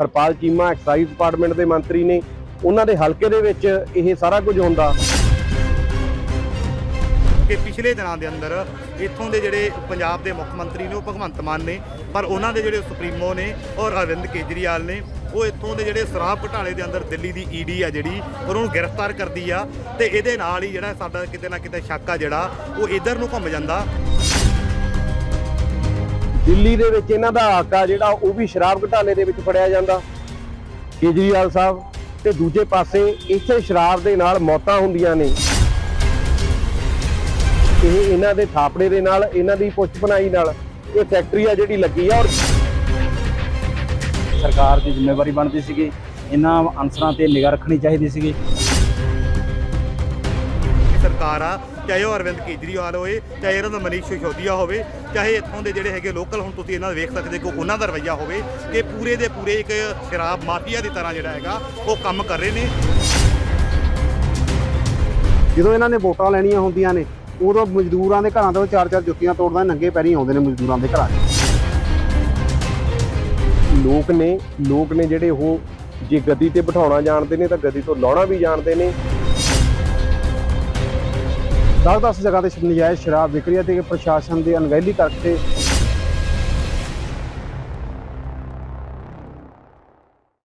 Harpal Cheema, excise department ਦੇ ਮੰਤਰੀ ਨੇ। ਉਹਨਾਂ ਦੇ ਹਲਕੇ ਦੇ ਵਿੱਚ ਇਹ ਸਾਰਾ ਕੁਝ ਹੁੰਦਾ। ਕਿ ਪਿਛਲੇ ਦਿਨਾਂ ਦੇ ਅੰਦਰ ਇੱਥੋਂ ਦੇ ਜਿਹੜੇ ਪੰਜਾਬ ਦੇ ਮੁੱਖ ਮੰਤਰੀ ਨੇ, ਉਹ ਭਗਵੰਤ ਮਾਨ ਨੇ, ਪਰ ਉਹਨਾਂ ਦੇ ਜਿਹੜੇ ਸੁਪਰੀਮੋ ਨੇ ਔਰ ਅਰਵਿੰਦ ਕੇਜਰੀਵਾਲ ਨੇ, ਉਹ ਇੱਥੋਂ ਦੇ ਜਿਹੜੇ ਸ਼ਰਾਬ ਘੁਟਾਲੇ ਦੇ ਅੰਦਰ ਦਿੱਲੀ ਦੀ ਈਡੀ ਆ ਜਿਹੜੀ ਉਹਨਾਂ ਨੂੰ ਗ੍ਰਿਫਤਾਰ ਕਰਦੀ ਆ ਤੇ ਇਹਦੇ ਨਾਲ ਹੀ ਜਿਹੜਾ ਸਾਡਾ ਕਿਤੇ ਨਾ ਕਿਤੇ ਸ਼ੱਕ ਆ ਜਿਹੜਾ, ਉਹ ਇਧਰ ਨੂੰ ਘੁੰਮ ਜਾਂਦਾ। ਦਿੱਲੀ ਦੇ ਵਿੱਚ ਇਹਨਾਂ ਦਾ ਆਕਾ ਜਿਹੜਾ ਉਹ ਵੀ ਸ਼ਰਾਬ ਘੁਟਾਲੇ ਦੇ ਵਿੱਚ ਫੜਿਆ ਜਾਂਦਾ। ਕੇਜਰੀਵਾਲ ਸਾਹਿਬ ਤੇ ਦੂਜੇ ਪਾਸੇ ਇੱਥੇ ਸ਼ਰਾਬ ਦੇ ਨਾਲ ਮੌਤਾਂ ਹੁੰਦੀਆਂ ਨੇ। ਇਹ ਇਹਨਾਂ ਦੇ ਥਾਪੜੇ ਦੇ ਨਾਲ, ਇਹਨਾਂ ਦੀ ਪੁੱਛ ਬਣਾਈ ਨਾਲ ਇਹ ਫੈਕਟਰੀ ਆ ਜਿਹੜੀ ਲੱਗੀ ਆ ਔਰ ਸਰਕਾਰ ਦੀ ਜ਼ਿੰਮੇਵਾਰੀ ਬਣਦੀ ਸੀਗੀ। ਇਹਨਾਂ ਅਨਸਰਾਂ ਤੇ ਨਿਗਾਹ ਰੱਖਣੀ ਚਾਹੀਦੀ ਸੀਗੀ। ਸਰਕਾਰ ਆ ਚਾਹੇ ਉਹ ਅਰਵਿੰਦ ਕੇਜਰੀਵਾਲ ਹੋਏ ਚਾਹੇ ਇਹਨਾਂ ਦਾ ਮਨੀਸ਼ ਸਿਸੋਦੀਆ ਹੋਵੇ ਚਾਹੇ ਇੱਥੋਂ ਦੇ ਜਿਹੜੇ ਹੈਗੇ ਲੋਕਲ ਹੁਣ ਤੁਸੀਂ ਇਹਨਾਂ ਦਾ ਵੇਖ ਸਕਦੇ ਕਿ ਉਹਨਾਂ ਦਾ ਰਵੱਈਆ ਹੋਵੇ ਕਿ ਪੂਰੇ ਦੇ ਪੂਰੇ ਇੱਕ ਸ਼ਰਾਬ ਮਾਫੀਆ ਦੀ ਤਰ੍ਹਾਂ ਜਿਹੜਾ ਹੈਗਾ ਉਹ ਕੰਮ ਕਰ ਰਹੇ ਨੇ। ਜਦੋਂ ਇਹਨਾਂ ਨੇ ਵੋਟਾਂ ਲੈਣੀਆਂ ਹੁੰਦੀਆਂ ਨੇ ਉਦੋਂ ਮਜ਼ਦੂਰਾਂ ਦੇ ਘਰਾਂ ਤੋਂ ਚਾਰ ਚਾਰ ਜੁੱਤੀਆਂ ਤੋੜਦਾ ਨੰਗੇ ਪੈਰੀ ਆਉਂਦੇ ਨੇ ਮਜ਼ਦੂਰਾਂ ਦੇ ਘਰਾਂ 'ਚ। ਲੋਕ ਨੇ ਲੋਕ ਨੇ ਜਿਹੜੇ ਉਹ ਜੇ ਗੱਦੀ ਤੇ ਬਿਠਾਉਣਾ ਜਾਣਦੇ ਨੇ ਤਾਂ ਗੱਦੀ ਤੋਂ ਲਾਉਣਾ ਵੀ ਜਾਣਦੇ ਨੇ। 10-10 ਜਗ੍ਹਾ ਤੇ ਨਜਾਇਜ਼ ਸ਼ਰਾਬ ਵਿਕਰੀ ਹੈ ਤੇ ਪ੍ਰਸ਼ਾਸਨ ਦੀ ਅਣਗਹਿਲੀ ਕਰਕੇ